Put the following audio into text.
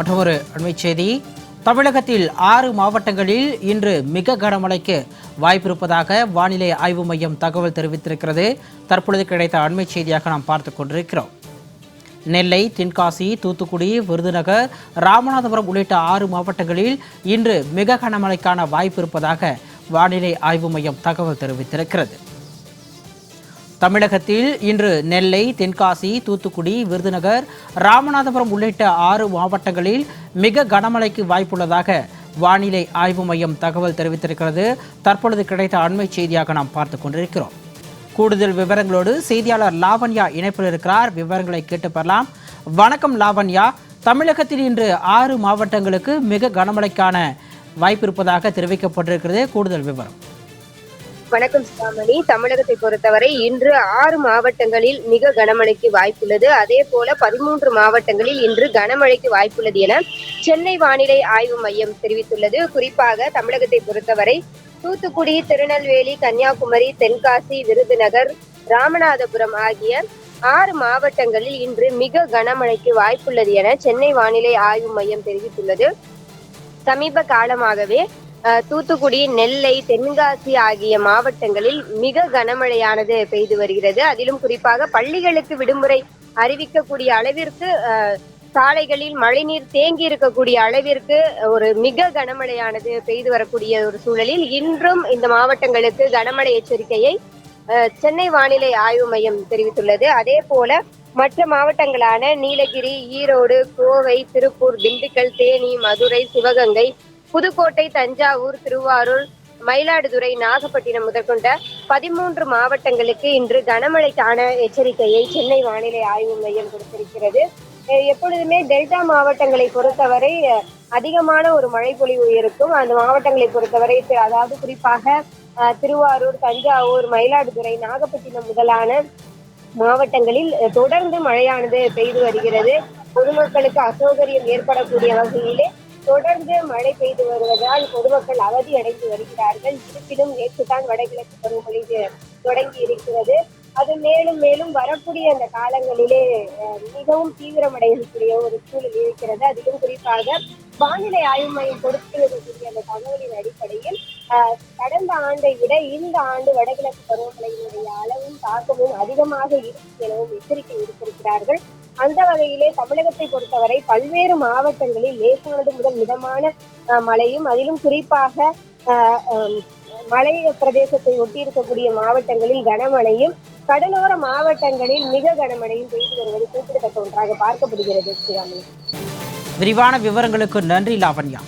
மற்றொரு அண்மைச் செய்தி. தமிழகத்தில் ஆறு மாவட்டங்களில் இன்று மிக கனமழைக்கு வாய்ப்பிருப்பதாக வானிலை ஆய்வு மையம் தகவல் தெரிவித்திருக்கிறது. தற்பொழுது கிடைத்த அண்மைச் செய்தியாக நாம் பார்த்து கொண்டிருக்கிறோம். நெல்லை தென்காசி தூத்துக்குடி விருதுநகர் ராமநாதபுரம் உள்ளிட்ட ஆறு மாவட்டங்களில் இன்று மிக கனமழைக்கான வாய்ப்பு இருப்பதாக வானிலை ஆய்வு மையம் தகவல் தெரிவித்திருக்கிறது. தமிழகத்தில் இன்று நெல்லை தென்காசி தூத்துக்குடி விருதுநகர் ராமநாதபுரம் உள்ளிட்ட ஆறு மாவட்டங்களில் மிக கனமழைக்கு வாய்ப்புள்ளதாக வானிலை ஆய்வு மையம் தகவல் தெரிவித்திருக்கிறது. தற்பொழுது கிடைத்த அண்மை செய்தியாக நாம் பார்த்து கொண்டிருக்கிறோம். கூடுதல் விவரங்களோடு செய்தியாளர் லாவண்யா இணைப்பில் இருக்கிறார். விவரங்களை கேட்டு பெறலாம். வணக்கம் லாவண்யா. தமிழகத்தில் இன்று ஆறு மாவட்டங்களுக்கு மிக கனமழைக்கான வாய்ப்பு இருப்பதாக தெரிவிக்கப்பட்டிருக்கிறது. கூடுதல் விவரம். வணக்கம் சுதாமணி தமிழகத்தை பொறுத்தவரை இன்று ஆறு மாவட்டங்களில் மிக கனமழைக்கு வாய்ப்புள்ளது. அதே போல பதிமூன்று மாவட்டங்களில் இன்று கனமழைக்கு வாய்ப்புள்ளது என சென்னை வானிலை ஆய்வு மையம் தெரிவித்துள்ளது. குறிப்பாக தமிழகத்தை பொறுத்தவரை தூத்துக்குடி திருநெல்வேலி கன்னியாகுமரி தென்காசி விருதுநகர் ராமநாதபுரம் ஆகிய ஆறு மாவட்டங்களில் இன்று மிக கனமழைக்கு வாய்ப்புள்ளது என சென்னை வானிலை ஆய்வு மையம் தெரிவித்துள்ளது. சமீப காலமாகவே தூத்துக்குடி நெல்லை தென்காசி ஆகிய மாவட்டங்களில் மிக கனமழையானது பெய்து வருகிறது. அதிலும் குறிப்பாக பள்ளிகளுக்கு விடுமுறை அறிவிக்கக்கூடிய அளவிற்கு அஹ், சாலைகளில் மழைநீர் தேங்கி இருக்கக்கூடிய அளவிற்கு ஒரு மிக கனமழையானது பெய்து வரக்கூடிய ஒரு சூழலில் இன்றும் இந்த மாவட்டங்களுக்கு கனமழை எச்சரிக்கையை அஹ், சென்னை வானிலை ஆய்வு மையம் தெரிவித்துள்ளது. அதே போல மற்ற மாவட்டங்களான நீலகிரி ஈரோடு கோவை திருப்பூர் திண்டுக்கல் தேனி மதுரை சிவகங்கை புதுக்கோட்டை தஞ்சாவூர் திருவாரூர் மயிலாடுதுறை நாகப்பட்டினம் முதற்கொண்ட பதிமூன்று மாவட்டங்களுக்கு இன்று கனமழைக்கான எச்சரிக்கையை சென்னை வானிலை ஆய்வு மையம் கொடுத்திருக்கிறது. எப்பொழுதுமே டெல்டா மாவட்டங்களை பொறுத்தவரை அதிகமான ஒரு மழை பொழிவு இருக்கும். அந்த மாவட்டங்களை பொறுத்தவரை அதாவது குறிப்பாக திருவாரூர் தஞ்சாவூர் மயிலாடுதுறை நாகப்பட்டினம் முதலான மாவட்டங்களில் தொடர்ந்து மழையானது பெய்து வருகிறது. பொதுமக்களுக்கு அசௌகரியம் ஏற்படக்கூடிய வகையிலே தொடர்ந்து மழை பெய்து வருவதால் பொதுமக்கள் அவதி அடைந்து வருகிறார்கள். இருப்பினும் நேற்றுதான் வடகிழக்கு பருவமழை தொடங்கி இருக்கிறது. அது மேலும் மேலும் வரக்கூடிய அந்த காலங்களிலே மிகவும் தீவிரமடையக்கூடிய ஒரு சூழல் இருக்கிறது. அதிலும் குறிப்பாக வானிலை ஆய்வு மையம் கொடுத்திருக்கக்கூடிய அந்த தகவலின் அடிப்படையில் கடந்த ஆண்டை விட இந்த ஆண்டு வடகிழக்கு பருவமழையினுடைய அளவும் தாக்கமும் அதிகமாக இருக்கும் எனவும் எச்சரிக்கை விடுத்திருக்கிறார்கள். அந்த வகையிலே தமிழகத்தை பொறுத்தவரை பல்வேறு மாவட்டங்களில் லேசானது முதல் மிதமான மழையும் அதிலும் குறிப்பாக மலை பிரதேசத்தை ஒட்டி இருக்கக்கூடிய மாவட்டங்களில் கனமழையும் கடலோர மாவட்டங்களில் மிக கனமழையும் பெய்து வருவது குறிப்பிடத்தக்க ஒன்றாக பார்க்கப்படுகிறது விரிவான விவரங்களுக்கு நன்றி லாவண்யா.